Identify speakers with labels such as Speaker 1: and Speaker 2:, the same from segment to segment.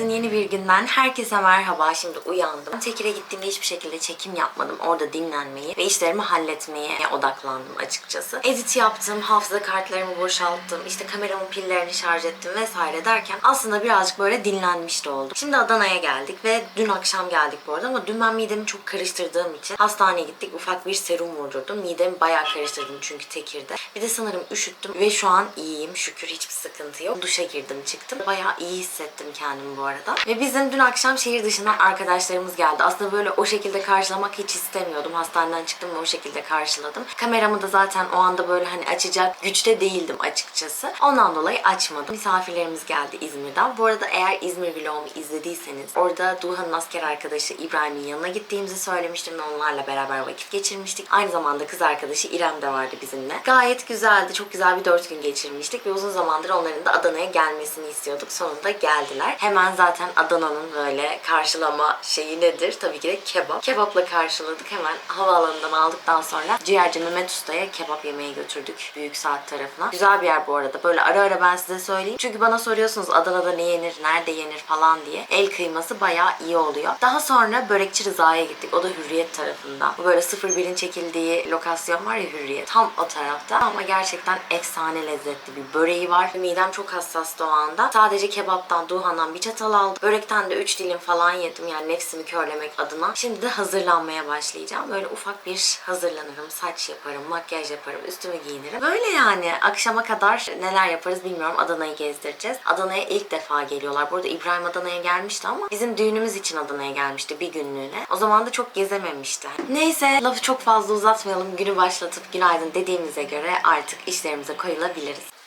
Speaker 1: Günaydın yeni bir günden herkese merhaba. Şimdi uyandım. Tekir'e gittiğimde hiçbir şekilde çekim yapmadım. Orada dinlenmeyi ve işlerimi halletmeye odaklandım açıkçası. Edit yaptım, hafıza kartlarımı boşalttım, işte kameramın pillerini şarj ettim vesaire derken aslında birazcık böyle dinlenmiş de oldum. Şimdi Adana'ya geldik ve dün akşam geldik bu arada ama dün ben midemi çok karıştırdığım için hastaneye gittik. Ufak bir serum vurdurdum. Midemi bayağı karıştırdım çünkü Tekir'de. Bir de sanırım üşüttüm ve şu an iyiyim şükür hiçbir sıkıntı yok. Duşa girdim çıktım. Bayağı iyi hissettim kendimi bu arada. Ve bizim dün akşam şehir dışından arkadaşlarımız geldi. Aslında böyle o şekilde karşılamak hiç istemiyordum. Hastaneden çıktım ve o şekilde karşıladım. Kameramı da zaten o anda böyle hani açacak güçte değildim açıkçası. Ondan dolayı açmadım. Misafirlerimiz geldi İzmir'den. Bu arada eğer İzmir vlogumu izlediyseniz orada Duhan'ın asker arkadaşı İbrahim'in yanına gittiğimizi söylemiştim ve onlarla beraber vakit geçirmiştik. Aynı zamanda kız arkadaşı İrem de vardı bizimle. Gayet güzeldi. Çok güzel bir dört gün geçirmiştik ve uzun zamandır onların da Adana'ya gelmesini istiyorduk. Sonunda geldiler. Hemen zaten Adana'nın böyle karşılama şeyi nedir? Tabii ki de kebap. Kebapla karşıladık. Hemen havaalanından aldıktan sonra ciğerci Mehmet Usta'ya kebap yemeye götürdük. Büyük saat tarafına. Güzel bir yer bu arada. Böyle ara ara ben size söyleyeyim. Çünkü bana soruyorsunuz Adana'da ne yenir, nerede yenir falan diye. El kıyması bayağı iyi oluyor. Daha sonra Börekçi Rıza'ya gittik. O da Hürriyet tarafında. Bu böyle 01'in çekildiği lokasyon var ya Hürriyet. Tam o tarafta ama gerçekten efsane lezzetli bir böreği var. Midem çok hassastı o anda. Sadece kebaptan, Duhan'dan bir çatal aldım. Börekten de 3 dilim falan yedim yani nefsimi körlemek adına. Şimdi de hazırlanmaya başlayacağım. Böyle ufak bir hazırlanırım. Saç yaparım, makyaj yaparım, üstümü giyinirim. Böyle yani akşama kadar neler yaparız bilmiyorum. Adana'yı gezdireceğiz. Adana'ya ilk defa geliyorlar. Bu arada İbrahim Adana'ya gelmişti ama bizim düğünümüz için Adana'ya gelmişti bir günlüğüne. O zaman da çok gezememişti. Neyse lafı çok fazla uzatmayalım. Günü başlatıp günaydın dediğimize göre artık işlerimize koyulabiliriz.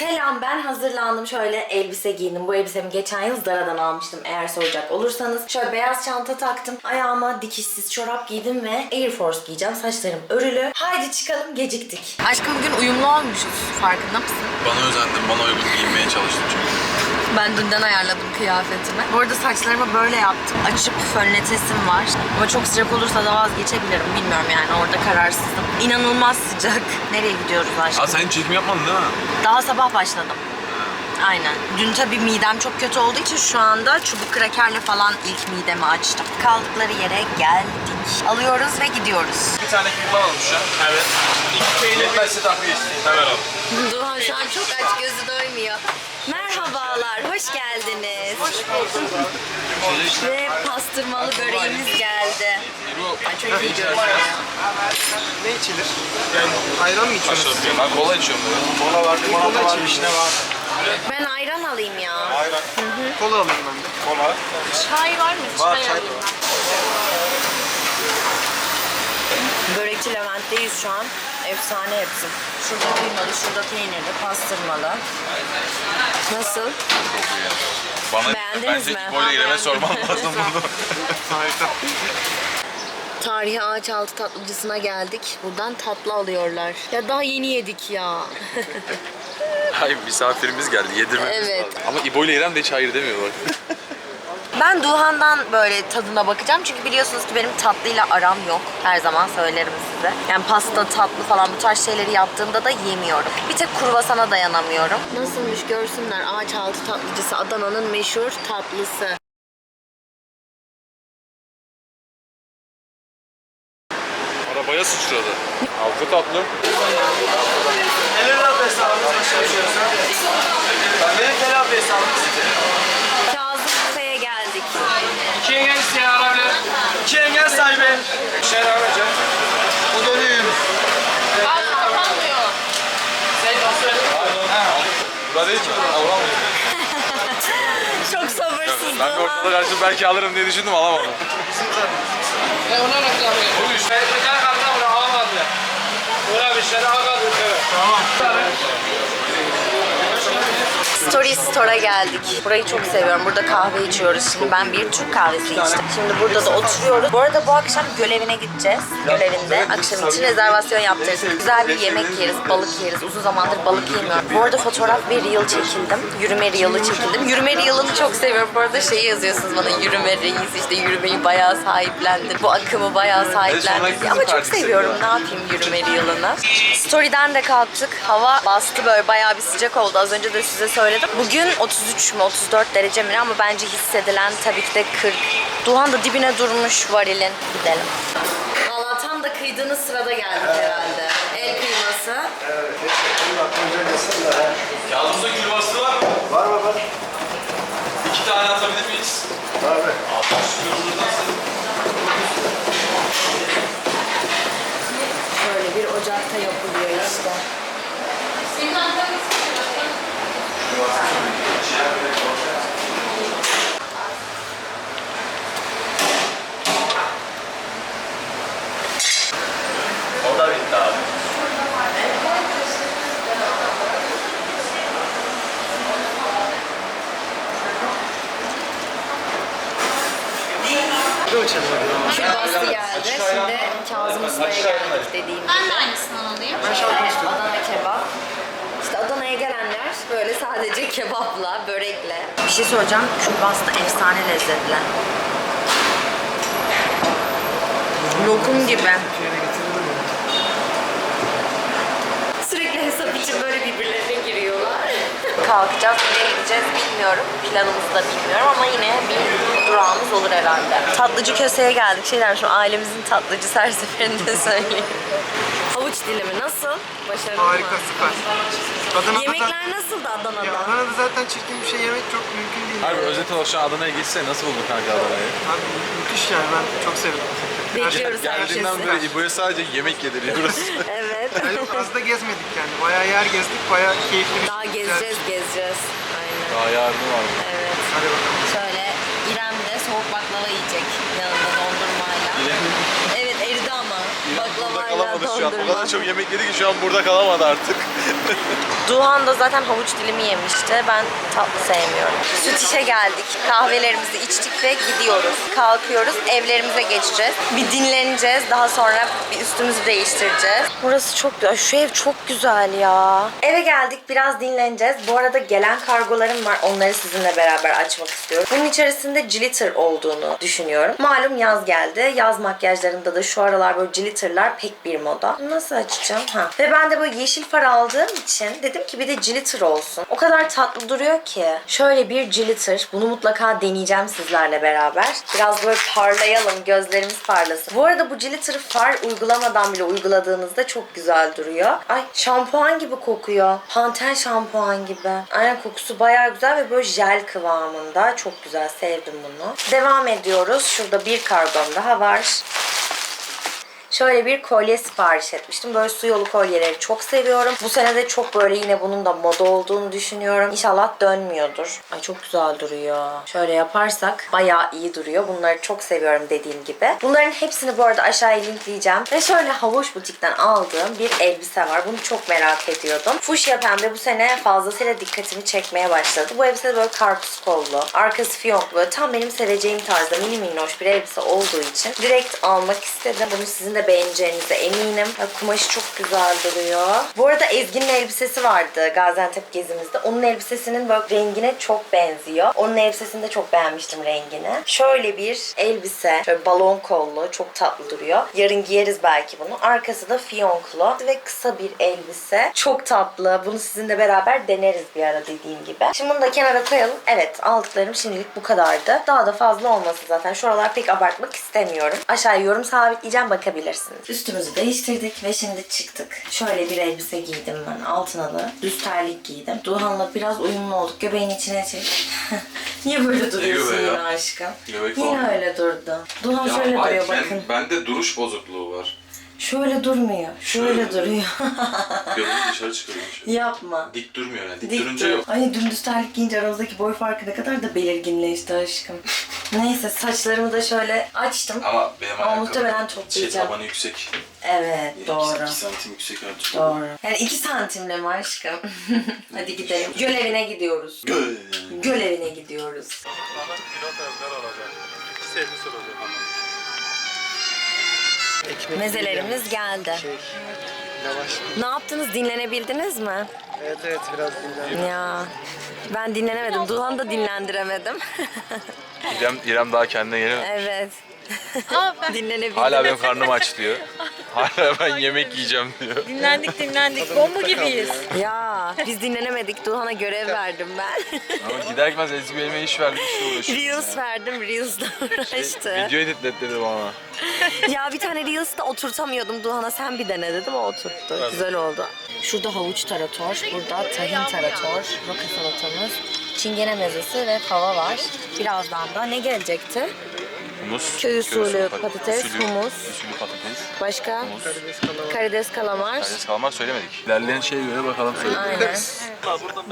Speaker 1: Selam ben hazırlandım şöyle elbise giyindim. Bu elbisemi geçen yıl Zara'dan almıştım eğer soracak olursanız. Şöyle beyaz çanta taktım. Ayağıma dikişsiz çorap giydim ve Air Force giyeceğim. Saçlarım örülü. Haydi çıkalım geciktik. Aşkım bugün uyumlu olmuşuz. Farkında mısın?
Speaker 2: Bana özendim, bana uygun giyinmeye çalıştım çünkü.
Speaker 1: Ben dünden ayarladım kıyafetimi. Bu arada saçlarımı böyle yaptım. Açıp fönletesim var. Ama çok sıcak olursa da vazgeçebilirim. Bilmiyorum yani orada kararsızım. İnanılmaz sıcak. Nereye gidiyoruz aşkım?
Speaker 2: Aa sen hiç çekim yapmadın değil mi?
Speaker 1: Daha sabah başladım. Aynen. Dün tabii midem çok kötü olduğu için şu anda çubuk krakerle falan ilk midemi açtım. Kaldıkları yere geldik. Alıyoruz ve gidiyoruz.
Speaker 2: Bir tane kurban almış ya. Evet. İki peynir. Yetmezse takviye isteyeyim. Hemen al.
Speaker 1: Duhan şu an çok aç gözü doymuyor. Merhabalar, hoş geldiniz. Hoş bulduk. Ve pastırmalı böreğimiz geldi. Ay çok iyi görünüyor.
Speaker 3: Ne içilir? Ayran mı içiyorsun?
Speaker 2: Ben kola içiyorum.
Speaker 3: Kola var, limonata var, vişne var.
Speaker 1: Ben ayran alayım ya.
Speaker 3: Ayran. Kola alayım ben de.
Speaker 2: Kola.
Speaker 1: Çay var mı?
Speaker 3: Var çay.
Speaker 1: Börekçi Levent'teyiz şu an. Efsane hepsi. Şurada kıymalı, şurada peynirli, pastırmalı. Nasıl?
Speaker 2: Bana
Speaker 1: Beğendiniz
Speaker 2: bence
Speaker 1: mi?
Speaker 2: hiç böyle gireme sormam lazım bunu.
Speaker 1: Tarihi Ağaçaltı tatlıcısına geldik. Buradan tatlı alıyorlar. Ya daha yeni yedik ya.
Speaker 2: Hayır misafirimiz geldi yedirmemiz
Speaker 1: Evet.
Speaker 2: lazım. Ama İbo ile İrem de hiç hayır demiyor bak.
Speaker 1: Ben Duhan'dan böyle tadına bakacağım çünkü biliyorsunuz ki benim tatlıyla aram yok. Her zaman söylerim size. Yani pasta, tatlı falan bu tarz şeyleri yaptığımda da yemiyorum. Bir tek kurvasana dayanamıyorum. Nasılmış görsünler Ağaçaltı tatlıcısı Adana'nın meşhur tatlısı.
Speaker 2: Arabaya sıçradı. Altı tatlı.
Speaker 3: Neler abdest almaya çalışıyorsun? Ben benim tel abdest almak
Speaker 1: Kazım Büfe'ye geldik.
Speaker 3: İki engel isteyen alabilir. İki engel sahibi. Bir şey devam edeceğim. Bu dönüyor Yunus.
Speaker 2: Burada değil mi? Alamam.
Speaker 1: Çok sabırsız
Speaker 2: Ben bir ortada karşı belki alırım diye düşündüm alamadım.
Speaker 3: Bu üç. Ben bir tane kaldı bunu alamadı. Buna bir şey daha kaldı. Tamam.
Speaker 1: Story Store'a geldik. Burayı çok seviyorum. Burada kahve içiyoruz. Şimdi ben bir Türk kahvesi içtim. Şimdi burada da oturuyoruz. Bu arada bu akşam görevine gideceğiz. Görevinde akşam için rezervasyon yaptırdık. Güzel bir yemek yeriz, balık yeriz. Uzun zamandır balık yemiyorum. Bu arada fotoğraf ve reel çekildim. Yürüme reel'ı çekildim. Yürüme reel'ını çok seviyorum. Bu arada şeyi yazıyorsunuz bana yürüme reis işte yürümeyi bayağı sahiplendim. Bu akımı bayağı sahiplendim. Ama çok seviyorum. Ne yapayım yürüme reel'ını. Story'den de kalktık. Hava bastı böyle bayağı bir sıcak oldu. Az önce de size söyledim istedim. Bugün 33 mü 34 derece mi ama bence hissedilen tabii ki de 40. Duhan da dibine durmuş varilin. Gidelim. Valla tam da kıydığınız sırada geldik herhalde. El kıyması.
Speaker 2: Yalnızda gül bastı var mı?
Speaker 4: Var mı var?
Speaker 2: İki tane atabilir miyiz?
Speaker 4: Var mı?
Speaker 1: Böyle bir ocakta yapılıyor işte.
Speaker 2: O da bitti abi.
Speaker 1: Geldi. Şimdi Kazım Usta'ya geldik dediğim gibi.
Speaker 5: Ben de aynısından alayım.
Speaker 1: Adana kebap. İşte Adana'ya gelenler böyle sadece kebapla, börekle. Bir şey söyleyeceğim. Kürbas da efsane lezzetli. Lokum gibi. Sürekli hesap için böyle birbirlerine giriyorlar. Kalkacağız, nereye gideceğiz bilmiyorum. Planımızı da bilmiyorum ama yine bir durağımız olur herhalde. Tatlıcı köseye geldik. Şey dermişim, ailemizin tatlıcısı her seferinde söyleyeyim. Havuç dilimi nasıl? Başarılı
Speaker 6: Harika
Speaker 1: mı?
Speaker 6: süper. Adana'da,
Speaker 1: Yemekler nasıldı Adana'da?
Speaker 6: ya Adana'da zaten çirkin bir şey yemek çok mümkün değil.
Speaker 2: Abi özet olarak şu an Adana'ya gitse nasıl buldun kanka Adana'yı?
Speaker 6: Abi müthiş yani ben çok sevdim.
Speaker 1: Bekliyoruz herkesi.
Speaker 2: Geldiğinden beri İbo'ya sadece yemek yediriyoruz.
Speaker 1: Evet.
Speaker 6: Yani çok fazla gezmedik yani. Bayağı yer gezdik. Bayağı keyifli bir
Speaker 1: Daha
Speaker 6: güzel-
Speaker 1: gezeceğiz, gezeceğiz. Aynen.
Speaker 2: Daha yardım var.
Speaker 1: Evet.
Speaker 6: Hadi bakalım.
Speaker 1: Şöyle İrem de soğuk baklava yiyecek yanında dondurmayla. Evet eridi ama.
Speaker 2: Burada
Speaker 1: Baklavayla
Speaker 2: kalamadı şu an. O kadar çok yemek yedi ki şu an burada kalamadı artık.
Speaker 1: Duhan da zaten havuç dilimi yemişti. Ben tatlı sevmiyorum. Süt işe geldik. Kahvelerimizi içtik ve gidiyoruz. Kalkıyoruz. Evlerimize geçeceğiz. Bir dinleneceğiz. Daha sonra bir üstümüzü değiştireceğiz. Burası çok güzel. Şu ev çok güzel ya. Eve geldik. Biraz dinleneceğiz. Bu arada gelen kargolarım var. Onları sizinle beraber açmak istiyorum. Bunun içerisinde glitter olduğunu düşünüyorum. Malum yaz geldi. Yaz makyajlarında da şu aralar böyle glitterlar pek bir moda. Nasıl açacağım? Ha. Ve ben de böyle yeşil far aldığım için dedim ki bir de glitter olsun. O kadar tatlı duruyor ki. Şöyle bir glitter. Bunu mutlaka deneyeceğim sizlerle beraber. Biraz böyle parlayalım. Gözlerimiz parlasın. Bu arada bu glitter'ı far uygulamadan bile uyguladığınızda çok güzel duruyor. Ay şampuan gibi kokuyor. Panten şampuan gibi. Aynen kokusu bayağı güzel ve böyle jel kıvamında. Çok güzel. Sevdim bunu. Devam ediyoruz. Şurada bir kargom daha var. Şöyle bir kolye sipariş etmiştim. Böyle su yolu kolyeleri çok seviyorum. Bu sene de çok böyle yine bunun da moda olduğunu düşünüyorum. İnşallah dönmüyordur. Ay çok güzel duruyor. Şöyle yaparsak bayağı iyi duruyor. Bunları çok seviyorum dediğim gibi. Bunların hepsini bu arada aşağıya linkleyeceğim. Ve şöyle Havuç Butik'ten aldığım bir elbise var. Bunu çok merak ediyordum. Fuşya pembe bu sene fazlasıyla dikkatimi çekmeye başladı. Bu elbise böyle karpuz kollu. Arkası fiyonklu. Tam benim seveceğim tarzda mini minnoş bir elbise olduğu için direkt almak istedim. Bunu sizin de beğeneceğinize eminim. Kumaşı çok güzel duruyor. Bu arada Ezgi'nin elbisesi vardı Gaziantep gezimizde. Onun elbisesinin böyle rengine çok benziyor. Onun elbisesini de çok beğenmiştim rengini. Şöyle bir elbise. Şöyle balon kollu. Çok tatlı duruyor. Yarın giyeriz belki bunu. Arkası da fiyonklu ve kısa bir elbise. Çok tatlı. Bunu sizinle beraber deneriz bir ara dediğim gibi. Şimdi bunu da kenara koyalım. Evet aldıklarım şimdilik bu kadardı. Daha da fazla olmasın zaten. Şu aralar pek abartmak istemiyorum. Aşağıya yorum sabitleyeceğim bakabilirsiniz. Üstümüzü değiştirdik ve şimdi çıktık. Şöyle bir elbise giydim ben. Altınalı. Düz terlik giydim. Duhan'la biraz uyumlu olduk. Göbeğin içine çek. Niye böyle duruyorsun
Speaker 7: ya?
Speaker 1: aşkım?
Speaker 7: Göbek
Speaker 1: Yine öyle durdu. Duhan
Speaker 7: Ya
Speaker 1: şöyle
Speaker 7: hayır,
Speaker 1: duruyor
Speaker 7: ben-
Speaker 1: bakın.
Speaker 7: Bende duruş bozukluğu var.
Speaker 1: Şöyle durmuyor. Şöyle,
Speaker 7: Şöyle.
Speaker 1: duruyor.
Speaker 7: Göbeği dışarı çıkıyor. şöyle.
Speaker 1: Yapma.
Speaker 7: Dik durmuyor yani. Dik,
Speaker 1: Dik
Speaker 7: durunca
Speaker 1: dur.
Speaker 7: yok.
Speaker 1: Ay dümdüz terlik giyince aramızdaki boy farkı ne kadar da belirginleşti aşkım. Neyse saçlarımı da şöyle açtım.
Speaker 7: Ama benim
Speaker 1: Ama muhtemelen
Speaker 7: şey
Speaker 1: toplayacağım.
Speaker 7: tabanı yüksek.
Speaker 1: Evet doğru.
Speaker 7: 2 santim yüksek artık.
Speaker 1: Doğru. Yani iki santimle mi aşkım? Hadi gidelim. Göl evine gidiyoruz.
Speaker 7: Gö-
Speaker 1: Göl evine gidiyoruz. Mezelerimiz geldi.
Speaker 6: Şey, lavaş.
Speaker 1: Ne yaptınız? Dinlenebildiniz mi?
Speaker 6: Evet evet biraz dinlen.
Speaker 1: Ya ben dinlenemedim. Duhan'ı da dinlendiremedim.
Speaker 2: İrem, İrem daha kendine yeni.
Speaker 1: evet. Dinlenebildim.
Speaker 2: Hala benim karnım aç diyor. Hala ben yemek yiyeceğim diyor.
Speaker 1: Dinlendik dinlendik. Bomba gibiyiz. Ya biz dinlenemedik. Duhan'a görev verdim ben.
Speaker 2: Ama gider gitmez Ezgi elime iş verdi işte uğraşıyor.
Speaker 1: Reels verdim. Reels'da uğraştı.
Speaker 2: Video editlet dedi bana.
Speaker 1: ya bir tane Reels'da oturtamıyordum. Duhan'a sen bir dene dedim. O oturttu. Güzel oldu. Şurada havuç tarator. Burada tahin tarator. Roka salatamız. Çingene mezesi ve fava var. Birazdan da ne gelecekti?
Speaker 2: Humus.
Speaker 1: Köy usulü
Speaker 2: pat-
Speaker 1: patates,
Speaker 2: usulü-
Speaker 1: humus.
Speaker 2: Usulü patates.
Speaker 1: Başka?
Speaker 2: Humus.
Speaker 1: Karides kalamar.
Speaker 2: Karides kalamar söylemedik. İlerleyen şeye göre bakalım söyledik.
Speaker 1: Aynen.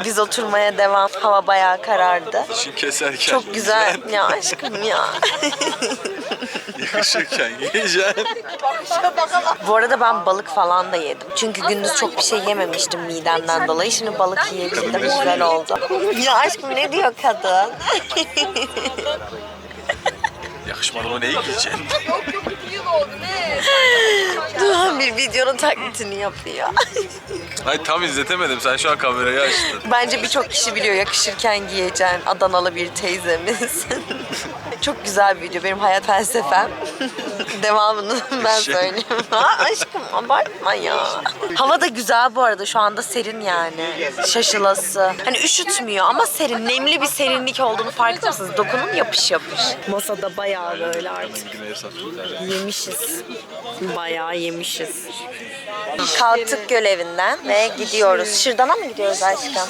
Speaker 1: Biz oturmaya devam. Hava bayağı karardı.
Speaker 2: Dişin keserken.
Speaker 1: Çok güzel. Ya aşkım ya.
Speaker 2: Yakışırken yiyeceksin.
Speaker 1: Bu arada ben balık falan da yedim. Çünkü gündüz çok bir şey yememiştim midemden dolayı. Şimdi balık yiyebildim. Güzel oldu. Ya aşkım ne diyor kadın?
Speaker 2: Yakışmadı mı neyi giyeceksin?
Speaker 1: Duhan bir videonun taklitini yapıyor.
Speaker 2: Hayır tam izletemedim. Sen şu an kamerayı açtın.
Speaker 1: Bence birçok kişi biliyor yakışırken giyeceğin Adanalı bir teyzemiz. Çok güzel bir video. Benim hayat felsefem. Devamını ben
Speaker 2: Şey-
Speaker 1: söyleyeyim. Ha, aşkım abartma ya. Hava da güzel bu arada. Şu anda serin yani. Şaşılası. Hani üşütmüyor ama serin. Nemli bir serinlik olduğunu farkında mısınız? Dokunun yapış yapış. Masada bayağı böyle artık. Yemişiz. Bayağı yemişiz. Kalktık göl evinden ve gidiyoruz. Şırdana mı gidiyoruz aşkım?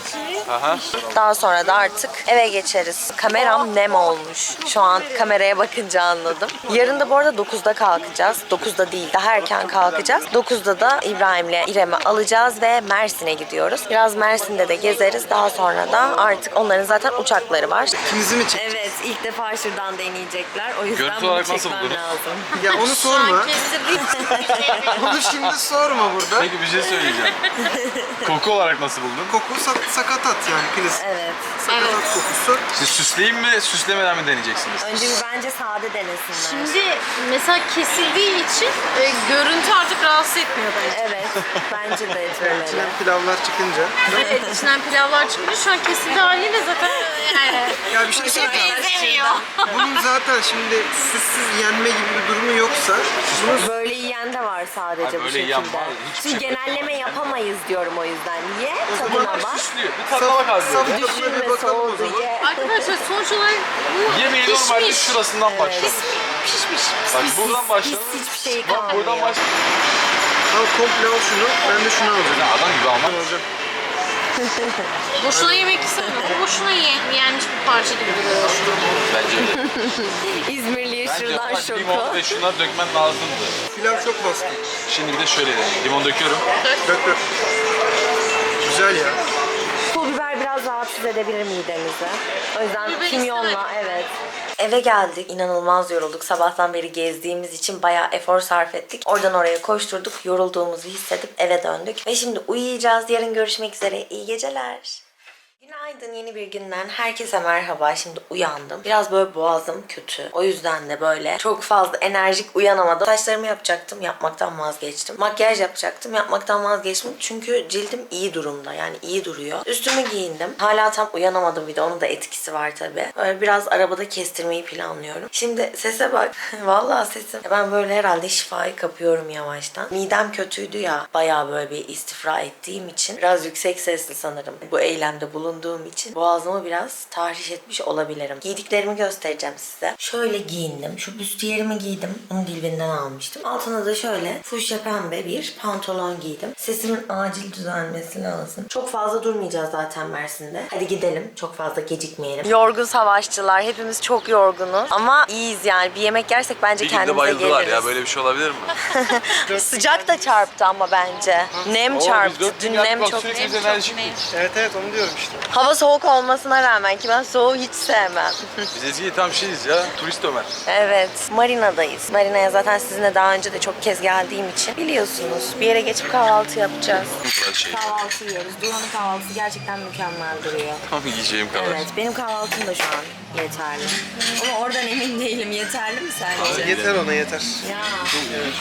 Speaker 2: Aha.
Speaker 1: Daha sonra da artık eve geçeriz. Kameram nem olmuş. Şu an kameraya bakınca anladım. Yarın da bu arada 9'da kalkacağız. 9'da değil daha erken kalkacağız. 9'da da İbrahim'le İrem'i alacağız ve Mersin'e gidiyoruz. Biraz Mersin'de de gezeriz. Daha sonra da artık onların zaten uçakları var.
Speaker 6: İkimizi mi çek?
Speaker 1: Evet ilk defa şuradan deneyecekler. O yüzden
Speaker 2: Görüntü
Speaker 1: bunu
Speaker 2: olarak nasıl
Speaker 1: çekmem
Speaker 2: buldunuz?
Speaker 1: lazım.
Speaker 6: Ya onu sorma. Onu şimdi sorma burada.
Speaker 2: Peki bir şey söyleyeceğim. Koku olarak nasıl buldun?
Speaker 6: Koku sak- sakatat yani klasik.
Speaker 1: Evet.
Speaker 6: Sakatat kokusu.
Speaker 2: Siz süsleyeyim mi, süslemeden mi deneyeceksiniz?
Speaker 1: Önce bir bence sade denesinler.
Speaker 4: Şimdi mesela kesildiği için e, görüntü artık rahatsız etmiyor bence.
Speaker 1: Evet. Bence de etmeleri.
Speaker 6: İçinden pilavlar çıkınca.
Speaker 4: Evet, içinden pilavlar çıkınca şu an kesildiği haliyle zaten yani
Speaker 6: Ya bir şey söyleyeceğim.
Speaker 4: benzemiyor.
Speaker 6: Bunun zaten şimdi süssüz yenme gibi bir durumu yoksa bunu
Speaker 1: Böyle yiyen de var sadece
Speaker 2: Hayır,
Speaker 1: bu
Speaker 2: böyle
Speaker 1: şekilde.
Speaker 2: yiyen var, hiçbir
Speaker 1: Şimdi
Speaker 2: şey
Speaker 1: genelleme yapamayız diyorum o yüzden. Ye, tadına bak.
Speaker 2: Süslüyor. Bir tadına bak
Speaker 6: saf
Speaker 2: böyle.
Speaker 6: tadına bir
Speaker 1: Düşünme
Speaker 6: bakalım o
Speaker 1: soğudu
Speaker 6: zaman.
Speaker 1: ye.
Speaker 4: Arkadaşlar sonuç olarak bu
Speaker 2: Yemeği normalde
Speaker 4: pişmiş.
Speaker 2: şurasından başlamış.
Speaker 4: Pişmiş.
Speaker 2: Bak
Speaker 1: Pis,
Speaker 2: buradan
Speaker 1: pis,
Speaker 2: başlamış.
Speaker 1: pis hiçbir şey
Speaker 2: Bak buradan
Speaker 1: kalmıyor.
Speaker 2: başlamış.
Speaker 6: Al komple al şunu. Ben de şunu alacağım.
Speaker 2: Ya adam gibi almak.
Speaker 6: Alacağım.
Speaker 4: Boşuna yemek istemiyorum. Boşuna ye, yenmiş bir parça gibi duruyor.
Speaker 2: Bence de.
Speaker 1: İzmirli'ye şuradan
Speaker 2: bak limon
Speaker 1: şoku.
Speaker 2: ve şunları dökmen lazımdı.
Speaker 6: Pilav çok baskın.
Speaker 2: Şimdi bir de şöyle. Limon döküyorum.
Speaker 6: Dök dök. Güzel ya.
Speaker 1: Biraz rahatsız edebilir midemizi. O yüzden
Speaker 4: Biber
Speaker 1: kimyonla
Speaker 4: istemedim.
Speaker 1: evet. Eve geldik. İnanılmaz yorulduk. Sabahtan beri gezdiğimiz için bayağı efor sarf ettik. Oradan oraya koşturduk. Yorulduğumuzu hissedip eve döndük. Ve şimdi uyuyacağız. Yarın görüşmek üzere. İyi geceler. Günaydın yeni bir günden herkese merhaba. Şimdi uyandım. Biraz böyle boğazım kötü. O yüzden de böyle çok fazla enerjik uyanamadım. Saçlarımı yapacaktım. Yapmaktan vazgeçtim. Makyaj yapacaktım. Yapmaktan vazgeçtim. Çünkü cildim iyi durumda. Yani iyi duruyor. Üstümü giyindim. Hala tam uyanamadım bir de. Onun da etkisi var tabii. Böyle biraz arabada kestirmeyi planlıyorum. Şimdi sese bak. Vallahi sesim. Ben böyle herhalde şifayı kapıyorum yavaştan. Midem kötüydü ya. Bayağı böyle bir istifra ettiğim için. Biraz yüksek sesli sanırım. Bu eylemde bulunduğum için boğazımı biraz tahriş etmiş olabilirim. Giydiklerimi göstereceğim size. Şöyle giyindim. Şu büstiyerimi giydim. Bunu Dilbin'den almıştım. Altına da şöyle fuşya pembe bir pantolon giydim. Sesimin acil düzelmesi lazım. Çok fazla durmayacağız zaten Mersin'de. Hadi gidelim. Çok fazla gecikmeyelim. Yorgun savaşçılar. Hepimiz çok yorgunuz. Ama iyiyiz yani. Bir yemek yersek bence
Speaker 2: Bir günde
Speaker 1: kendimize
Speaker 2: bayıldılar
Speaker 1: geliriz.
Speaker 2: ya. Böyle bir şey olabilir mi?
Speaker 1: Sıcak da çarptı ama bence. Nem çarptı. Dün nem çok.
Speaker 2: Sürekli biz enerjiktik.
Speaker 6: Evet evet onu diyorum işte.
Speaker 1: Hava soğuk olmasına rağmen ki ben soğuğu hiç sevmem.
Speaker 2: Biz Ezgi'yi tam şeyiz ya. Turist Ömer.
Speaker 1: evet, marinadayız. Marinaya zaten sizinle daha önce de çok kez geldiğim için biliyorsunuz. Bir yere geçip kahvaltı yapacağız.
Speaker 2: Kadar şey.
Speaker 1: Kahvaltı yiyoruz. Duhan'ın kahvaltısı gerçekten mükemmel duruyor.
Speaker 2: Tam yiyeceğim kadar.
Speaker 1: Evet, benim kahvaltım da şu an yeterli. Ama oradan emin değilim. Yeterli mi sence?
Speaker 6: Yeter ona yeter.
Speaker 1: Ya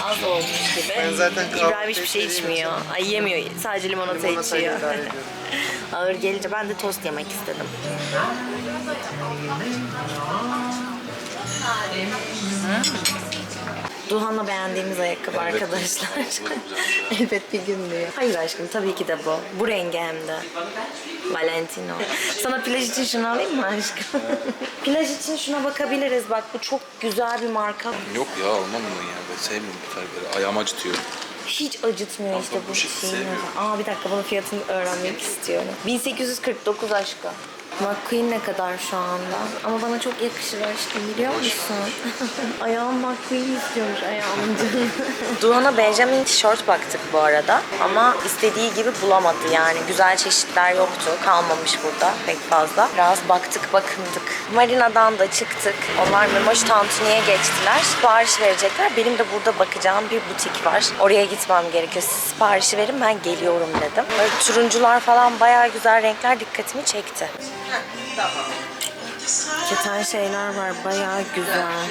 Speaker 1: az olmuş gibi.
Speaker 6: Ben zaten
Speaker 1: İbrahim hiçbir şey
Speaker 6: etmediğim
Speaker 1: içmiyor. Ay yemiyor. Sadece limonata,
Speaker 6: Limonatayla
Speaker 1: içiyor.
Speaker 6: idare ediyorum.
Speaker 1: Ağır gelince ben de tost yemek istedim. Duhan'la beğendiğimiz ayakkabı arkadaşlar.
Speaker 7: Bu da güzel.
Speaker 1: Elbet bir gün diyor. Hayır aşkım tabii ki de bu. Bu rengi hem de. Valentino. Sana plaj için şunu alayım mı aşkım? plaj için şuna bakabiliriz. Bak bu çok güzel bir marka.
Speaker 7: Yok ya almam bunu ya. Ben sevmiyorum bu tarz Ayağım acıtıyor.
Speaker 1: Hiç acıtmıyor işte
Speaker 7: bu
Speaker 1: bu
Speaker 7: sevmiyorum.
Speaker 1: Aa bir dakika bunun fiyatını öğrenmek istiyorum. 1849 aşkım. McQueen ne kadar şu anda? Ama bana çok yakışır aşkım biliyor musun? Ayağım McQueen istiyormuş ayağımın canı. Duhan'a Benjamin tişört baktık bu arada. Ama istediği gibi bulamadı yani. Güzel çeşitler yoktu. Kalmamış burada pek fazla. Biraz baktık bakındık. Marina'dan da çıktık. Onlar Memoş Tantuni'ye geçtiler. Sipariş verecekler. Benim de burada bakacağım bir butik var. Oraya gitmem gerekiyor. Siz siparişi verin ben geliyorum dedim. Böyle turuncular falan bayağı güzel renkler dikkatimi çekti. Keten şeyler var bayağı güzel.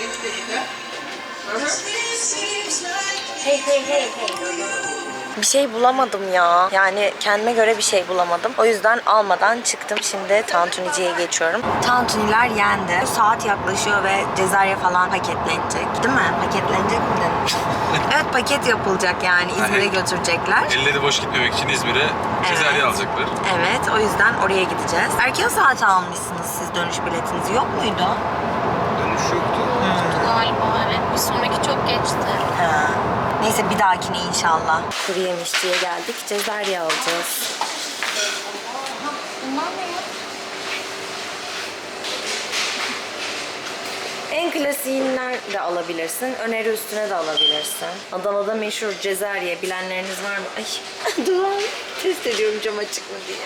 Speaker 1: Hey hey hey hey. Bir şey bulamadım ya. Yani kendime göre bir şey bulamadım. O yüzden almadan çıktım. Şimdi tantuniciye geçiyorum. Tantuniler yendi. Saat yaklaşıyor ve Cezarye falan paketlenecek. Değil mi? Paketlenecek mi dedim? evet paket yapılacak yani. İzmir'e götürecekler.
Speaker 7: Elleri boş gitmemek için İzmir'e Cezerye alacaklar.
Speaker 1: Evet o yüzden oraya gideceğiz. Erken saat almışsınız siz dönüş biletinizi yok muydu?
Speaker 6: Dönüş yoktu.
Speaker 4: Galiba evet. Bir sonraki çok geçti.
Speaker 1: Ha. Neyse bir dahakine inşallah. Kuru yemişçiye geldik. Cezerye alacağız. En klasiğinden de alabilirsin. Öneri üstüne de alabilirsin. Adana'da meşhur cezerye bilenleriniz var mı? Ay duvar. Test ediyorum cam açık mı diye.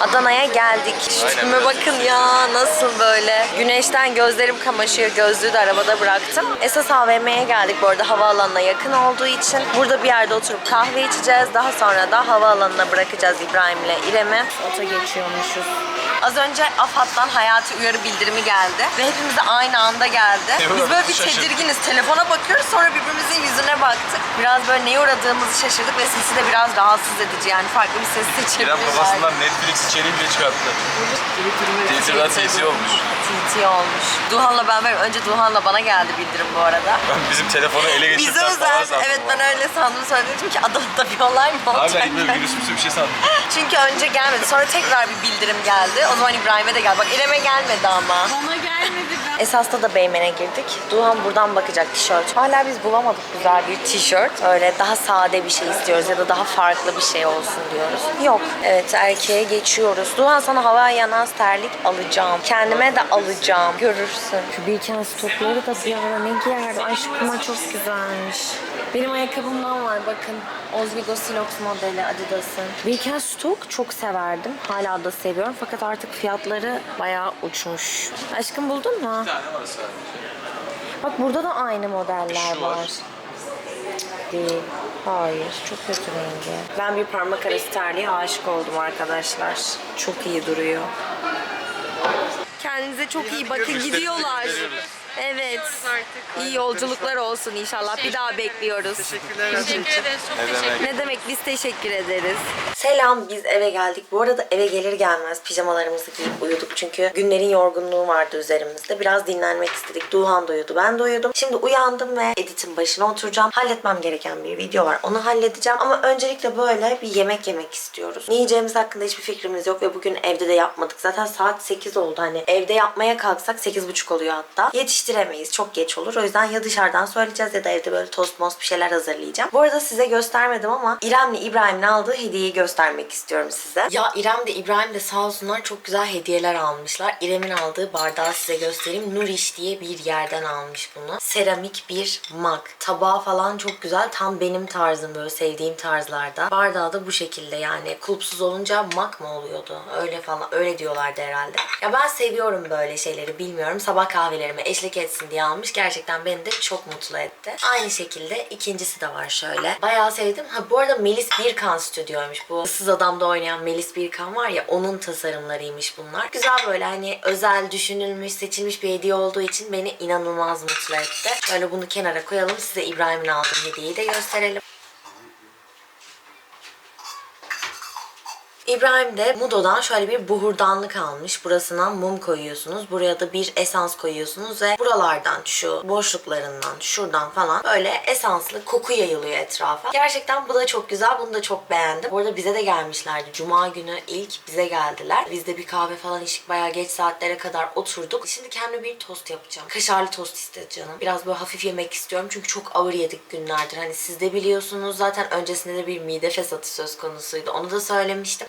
Speaker 1: Adana'ya geldik. Şu tipime bakın ya nasıl böyle. Güneşten gözlerim kamaşıyor. Gözlüğü de arabada bıraktım. Esas AVM'ye geldik bu arada havaalanına yakın olduğu için. Burada bir yerde oturup kahve içeceğiz. Daha sonra da havaalanına bırakacağız İbrahim'le İrem'i. Ota geçiyormuşuz. Az önce AFAD'dan hayati uyarı bildirimi geldi. Ve hepimiz de aynı anda geldi. Biz böyle bir
Speaker 7: Şaşırdık.
Speaker 1: tedirginiz. Telefona bakıyoruz sonra birbirimizin yüzüne baktık. Biraz böyle neye uğradığımızı şaşırdık ve sesi de biraz rahatsız edici. Yani farklı bir ses
Speaker 7: İrem
Speaker 1: seçebiliriz.
Speaker 7: kafasından Netflix içeriği bile çıkarttı. Twitter'dan TC olmuş.
Speaker 1: TT olmuş. Duhan'la ben böyle önce Duhan'la bana geldi bildirim bu arada.
Speaker 7: Ben bizim telefonu ele
Speaker 1: Bize
Speaker 7: geçirdiler
Speaker 1: özel.
Speaker 7: falan sandım.
Speaker 1: Evet ben öyle sandım. Sonra dedim ki adamda bir olay mı
Speaker 7: Abi
Speaker 1: olacak?
Speaker 7: ben böyle virüs müsü bir şey sandım.
Speaker 1: Çünkü önce gelmedi. Sonra tekrar bir bildirim geldi. O zaman İbrahim'e de geldi. Bak İrem'e gelmedi ama.
Speaker 4: Bana gelmedi ben.
Speaker 1: Esas'ta da Beymen'e girdik. Duhan buradan bakacak tişört. Hala biz bulamadık güzel bir tişört. Öyle daha sade bir şey istiyoruz ya da daha farklı bir şey olsun diyoruz. Yok. Evet erkeğe geçiyoruz. Duhan sana hava yanaz terlik alacağım. Kendime de alacağım. Görürsün. Şu Birken stokları da bir ara ne giyerdi. Ay şu kuma çok güzelmiş. Benim ayakkabımdan var bakın. Ozvigo Silox modeli Adidas'ın. Birken stok çok severdim. Hala da seviyorum fakat artık fiyatları bayağı uçmuş. Aşkım buldun mu?
Speaker 7: Bir tane var sadece.
Speaker 1: Bak burada da aynı modeller
Speaker 7: Şu
Speaker 1: var.
Speaker 7: var.
Speaker 1: Değil. Hayır. Çok kötü rengi. Ben bir parmak arası terliğe aşık oldum arkadaşlar. Çok iyi duruyor. Kendinize çok iyi bakın. Gidiyorlar. Evet. İyi yolculuklar olsun inşallah. Bir daha bekliyoruz.
Speaker 6: Teşekkürler.
Speaker 4: Teşekkür ederiz. Çok teşekkür ederim.
Speaker 1: Ne demek biz teşekkür ederiz. Selam biz eve geldik. Bu arada eve gelir gelmez pijamalarımızı giyip uyuduk. Çünkü günlerin yorgunluğu vardı üzerimizde. Biraz dinlenmek istedik. Duhan da uyudu. Ben de uyudum. Şimdi uyandım ve editin başına oturacağım. Halletmem gereken bir video var. Onu halledeceğim. Ama öncelikle böyle bir yemek yemek istiyoruz. Ne yiyeceğimiz hakkında hiçbir fikrimiz yok ve bugün evde de yapmadık. Zaten saat 8 oldu. Hani evde yapmaya kalksak 8.30 oluyor hatta. Yetiştiremeyiz. Çok geç olur. O yüzden ya dışarıdan söyleyeceğiz ya da evde böyle tost most bir şeyler hazırlayacağım. Bu arada size göstermedim ama İrem'le İbrahim'in aldığı hediyeyi göstermek istiyorum size. Ya İrem de İbrahim de sağ olsunlar çok güzel hediyeler almışlar. İrem'in aldığı bardağı size göstereyim. Nuriş diye bir yerden almış bunu. Seramik bir mug. Tabağı falan çok güzel. Tam benim tarzım böyle sevdiğim tarzlarda. Bardağı da bu şekilde yani. Kulpsuz olunca mug mı oluyordu? Öyle falan. Öyle diyorlardı herhalde. Ya ben seviyorum böyle şeyleri bilmiyorum. Sabah kahvelerime eşlik etsin diye almış. Gerçekten beni de çok mutlu etti. Aynı şekilde ikincisi de var şöyle. Bayağı sevdim. Ha bu arada Melis Birkan stüdyoymuş bu. Issız Adam'da oynayan Melis Birkan var ya onun tasarımlarıymış bunlar. Güzel böyle hani özel düşünülmüş, seçilmiş bir hediye olduğu için beni inanılmaz mutlu etti. Böyle bunu kenara koyalım. Size İbrahim'in aldığı hediyeyi de gösterelim. İbrahim de Mudo'dan şöyle bir buhurdanlık almış. Burasına mum koyuyorsunuz. Buraya da bir esans koyuyorsunuz ve buralardan şu boşluklarından şuradan falan böyle esanslı koku yayılıyor etrafa. Gerçekten bu da çok güzel. Bunu da çok beğendim. Bu arada bize de gelmişlerdi. Cuma günü ilk bize geldiler. Biz de bir kahve falan içtik. Bayağı geç saatlere kadar oturduk. Şimdi kendime bir tost yapacağım. Kaşarlı tost istedi canım. Biraz böyle hafif yemek istiyorum. Çünkü çok ağır yedik günlerdir. Hani siz de biliyorsunuz zaten öncesinde de bir mide fesatı söz konusuydu. Onu da söylemiştim.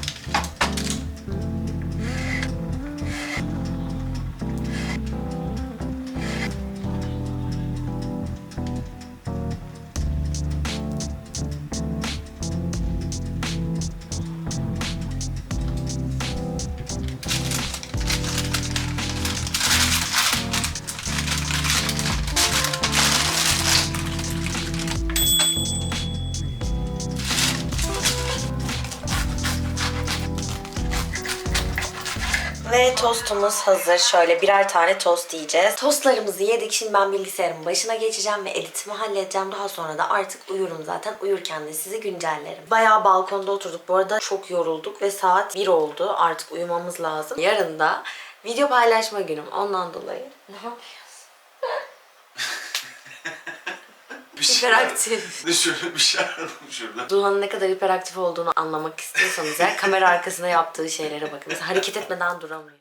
Speaker 1: Ve tostumuz hazır. Şöyle birer tane tost yiyeceğiz. Tostlarımızı yedik. Şimdi ben bilgisayarın başına geçeceğim ve editimi halledeceğim. Daha sonra da artık uyurum zaten. Uyurken de sizi güncellerim. Bayağı balkonda oturduk. Bu arada çok yorulduk ve saat 1 oldu. Artık uyumamız lazım. Yarın da video paylaşma günüm. Ondan dolayı. Ne yapıyorsun? Hiperaktif.
Speaker 7: Ne şöyle bir şey aradım şurada.
Speaker 1: Duhan'ın ne kadar hiperaktif olduğunu anlamak istiyorsanız eğer kamera arkasında yaptığı şeylere bakın. Mesela hareket etmeden duramıyor.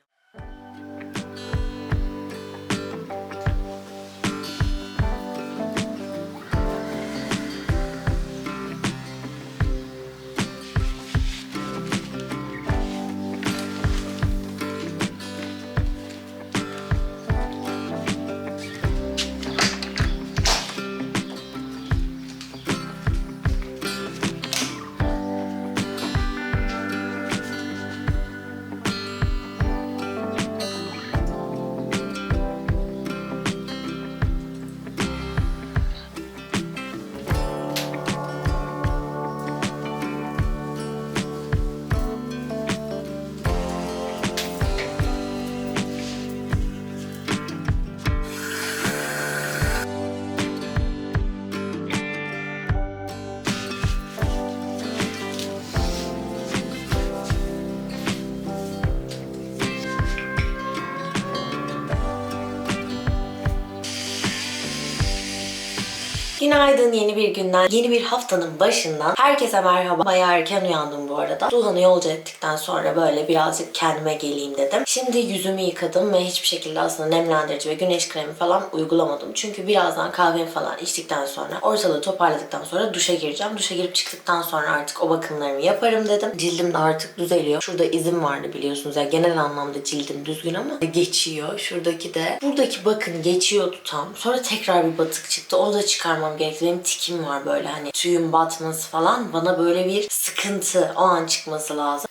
Speaker 1: Günaydın yeni bir günden, yeni bir haftanın başından. Herkese merhaba. Bayağı erken uyandım arada. Duhan'ı yolcu ettikten sonra böyle birazcık kendime geleyim dedim. Şimdi yüzümü yıkadım ve hiçbir şekilde aslında nemlendirici ve güneş kremi falan uygulamadım. Çünkü birazdan kahvemi falan içtikten sonra ortalığı toparladıktan sonra duşa gireceğim. Duşa girip çıktıktan sonra artık o bakımlarımı yaparım dedim. Cildim de artık düzeliyor. Şurada izim vardı biliyorsunuz. Yani genel anlamda cildim düzgün ama geçiyor. Şuradaki de buradaki bakın geçiyordu tam. Sonra tekrar bir batık çıktı. Onu da çıkarmam gerekti. Benim tikim var böyle hani tüyün batması falan. Bana böyle bir sıkıntı o an çıkması lazım.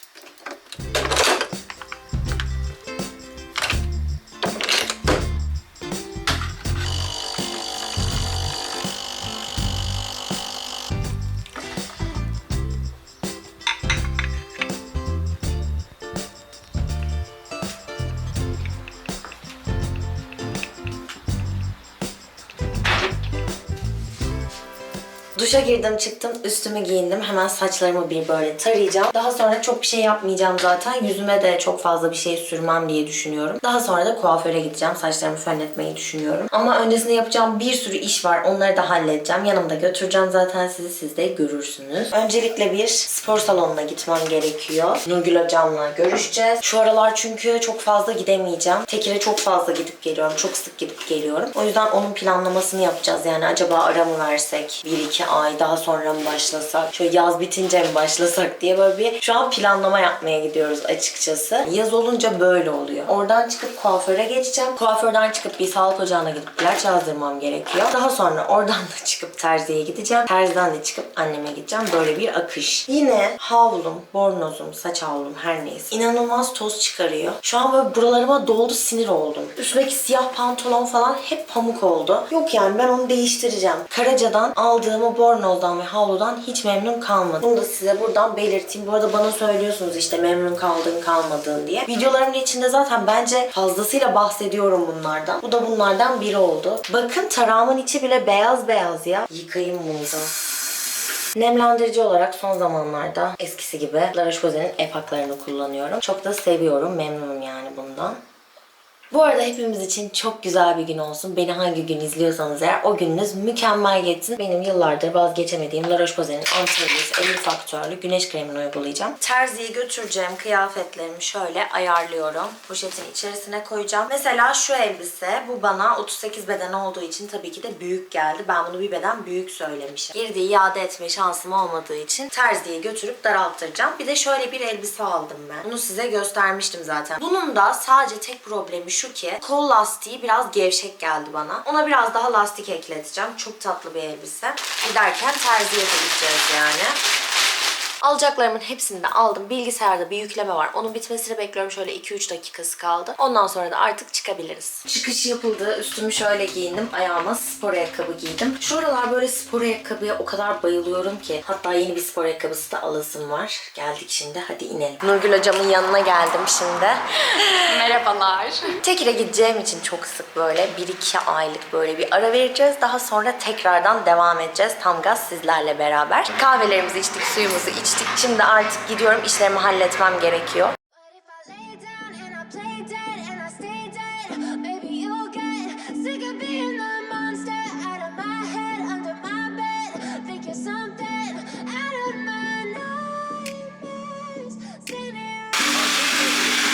Speaker 1: Duşa girdim çıktım üstümü giyindim hemen saçlarımı bir böyle tarayacağım. Daha sonra çok bir şey yapmayacağım zaten. Yüzüme de çok fazla bir şey sürmem diye düşünüyorum. Daha sonra da kuaföre gideceğim. Saçlarımı fönletmeyi düşünüyorum. Ama öncesinde yapacağım bir sürü iş var. Onları da halledeceğim. Yanımda götüreceğim zaten sizi siz de görürsünüz. Öncelikle bir spor salonuna gitmem gerekiyor. Nurgül hocamla görüşeceğiz. Şu aralar çünkü çok fazla gidemeyeceğim. Tekir'e çok fazla gidip geliyorum. Çok sık gidip geliyorum. O yüzden onun planlamasını yapacağız. Yani acaba ara mı versek? 1-2 ay daha sonra mı başlasak? Şöyle yaz bitince mi başlasak diye böyle bir şu an planlama yapmaya gidiyoruz açıkçası. Yaz olunca böyle oluyor. Oradan çıkıp kuaföre geçeceğim. Kuaförden çıkıp bir sağlık ocağına gidip ilaç yazdırmam gerekiyor. Daha sonra oradan da çıkıp terziye gideceğim. Terziden de çıkıp anneme gideceğim. Böyle bir akış. Yine havlum, bornozum, saç havlum her neyse. İnanılmaz toz çıkarıyor. Şu an böyle buralarıma doldu sinir oldum. Üstündeki siyah pantolon falan hep pamuk oldu. Yok yani ben onu değiştireceğim. Karaca'dan aldığım o bornozdan ve havludan hiç memnun kalmadım. Bunu da size buradan belirteyim. Bu arada bana söylüyorsunuz işte memnun kaldın kalmadın diye. Videolarımın içinde zaten bence fazlasıyla bahsediyorum bunlardan. Bu da bunlardan biri oldu. Bakın tarağımın içi bile beyaz beyaz ya. Yıkayayım bunu da. Nemlendirici olarak son zamanlarda eskisi gibi La Roche-Posay'nin epaklarını kullanıyorum. Çok da seviyorum. Memnunum yani bundan. Bu arada hepimiz için çok güzel bir gün olsun. Beni hangi gün izliyorsanız eğer o gününüz mükemmel geçsin. Benim yıllardır vazgeçemediğim La Roche-Posay'nin anti 50 faktörlü güneş kremini uygulayacağım. Terziye götüreceğim kıyafetlerimi şöyle ayarlıyorum. Poşetin içerisine koyacağım. Mesela şu elbise bu bana 38 beden olduğu için tabii ki de büyük geldi. Ben bunu bir beden büyük söylemişim. Geri de iade etme şansım olmadığı için terziye götürüp daralttıracağım. Bir de şöyle bir elbise aldım ben. Bunu size göstermiştim zaten. Bunun da sadece tek problemi şu ki kol lastiği biraz gevşek geldi bana. Ona biraz daha lastik ekleteceğim. Çok tatlı bir elbise. Giderken terziye de gideceğiz yani. Alacaklarımın hepsini de aldım. Bilgisayarda bir yükleme var. Onun bitmesini bekliyorum. Şöyle 2-3 dakikası kaldı. Ondan sonra da artık çıkabiliriz. Çıkış yapıldı. Üstümü şöyle giyindim. Ayağıma spor ayakkabı giydim. Şu aralar böyle spor ayakkabıya o kadar bayılıyorum ki. Hatta yeni bir spor ayakkabısı da alasım var. Geldik şimdi. Hadi inelim. Nurgül hocamın yanına geldim şimdi.
Speaker 4: Merhabalar.
Speaker 1: Tekir'e gideceğim için çok sık böyle 1-2 aylık böyle bir ara vereceğiz. Daha sonra tekrardan devam edeceğiz. Tam gaz sizlerle beraber. Kahvelerimizi içtik, suyumuzu içtik. Şimdi artık gidiyorum. İşlerimi halletmem gerekiyor.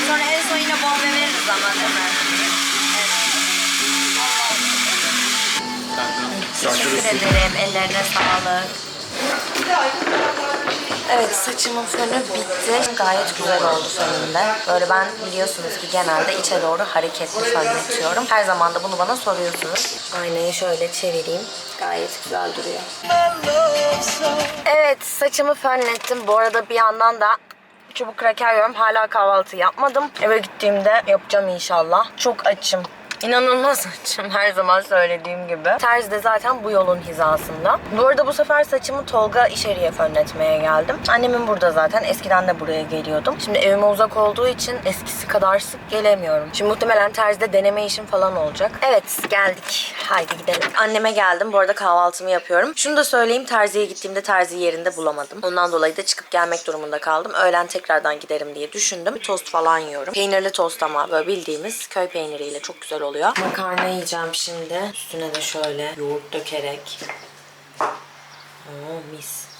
Speaker 1: Sonra en son yine bombe veririz ama değil mi? Teşekkür ederim. Ellerine sağlık. Evet saçımın fönü bitti. Gayet güzel oldu fönünde. Böyle ben biliyorsunuz ki genelde içe doğru hareketli fönletiyorum. Her zaman da bunu bana soruyorsunuz. Aynayı şöyle çevireyim. Gayet güzel duruyor. Evet saçımı fönlettim. Bu arada bir yandan da çubuk kraker yiyorum. Hala kahvaltı yapmadım. Eve gittiğimde yapacağım inşallah. Çok açım. İnanılmaz açım her zaman söylediğim gibi. Terzi de zaten bu yolun hizasında. Bu arada bu sefer saçımı Tolga içeriye fönletmeye geldim. Annemin burada zaten. Eskiden de buraya geliyordum. Şimdi evime uzak olduğu için eskisi kadar sık gelemiyorum. Şimdi muhtemelen terzide deneme işim falan olacak. Evet geldik. Haydi gidelim. Anneme geldim. Bu arada kahvaltımı yapıyorum. Şunu da söyleyeyim. Terziye gittiğimde terzi yerinde bulamadım. Ondan dolayı da çıkıp gelmek durumunda kaldım. Öğlen tekrardan giderim diye düşündüm. Tost falan yiyorum. Peynirli tost ama böyle bildiğimiz köy peyniriyle çok güzel oluyor. Makarna yiyeceğim şimdi. Üstüne de şöyle yoğurt dökerek. Oo, mis.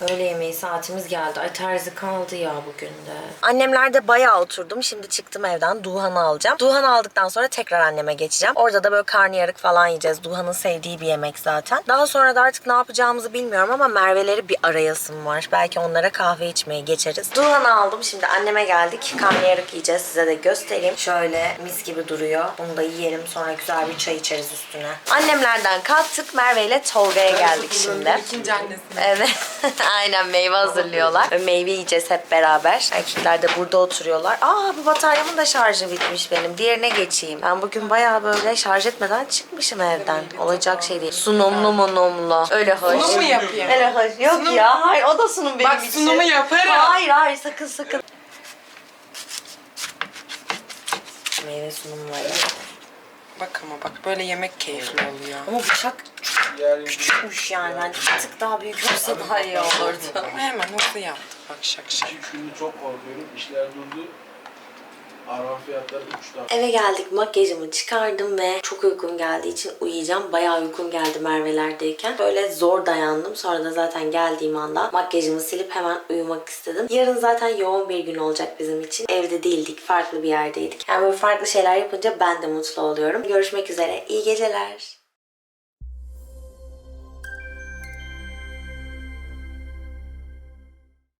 Speaker 1: Öğle yemeği saatimiz geldi. Ay terzi kaldı ya bugün de. Annemlerde bayağı oturdum. Şimdi çıktım evden. Duhan'ı alacağım. Duhan'ı aldıktan sonra tekrar anneme geçeceğim. Orada da böyle karnıyarık falan yiyeceğiz. Duhan'ın sevdiği bir yemek zaten. Daha sonra da artık ne yapacağımızı bilmiyorum ama Merve'leri bir arayasım var. Belki onlara kahve içmeye geçeriz. Duhan'ı aldım. Şimdi anneme geldik. Karnıyarık yiyeceğiz. Size de göstereyim. Şöyle mis gibi duruyor. Bunu da yiyelim. Sonra güzel bir çay içeriz üstüne. Annemlerden kalktık. Merve ile Tolga'ya geldik şimdi.
Speaker 4: İkinci annesi.
Speaker 1: Evet. Aynen meyve hazırlıyorlar. Ve meyve yiyeceğiz hep beraber. Erkekler de burada oturuyorlar. Aa bu bataryamın da şarjı bitmiş benim. Diğerine geçeyim. Ben bugün bayağı böyle şarj etmeden çıkmışım evden. Olacak şey değil. Sunumlu munumlu. Öyle hoş.
Speaker 4: Sunum mu yapayım?
Speaker 1: Öyle hoş. Yok ya. Hayır o da sunum benim
Speaker 4: Bak,
Speaker 1: için.
Speaker 4: sunumu yaparım.
Speaker 1: Hayır hayır sakın sakın. Meyve sunumları.
Speaker 8: Bak ama bak böyle yemek keyifli oluyor.
Speaker 1: Ama bıçak küçükmüş yani. Bence bir tık daha büyük olsa daha iyi olurdu.
Speaker 8: Hemen hızlı yaptık bak şak şak.
Speaker 9: Şimdi çok korkuyorum. İşler durdu. Araba fiyatları uçtu.
Speaker 1: Eve geldik makyajımı çıkardım ve çok uykum geldiği için uyuyacağım. Bayağı uykum geldi Merve'lerdeyken. Böyle zor dayandım. Sonra da zaten geldiğim anda makyajımı silip hemen uyumak istedim. Yarın zaten yoğun bir gün olacak bizim için. Evde değildik. Farklı bir yerdeydik. Yani böyle farklı şeyler yapınca ben de mutlu oluyorum. Görüşmek üzere. İyi geceler.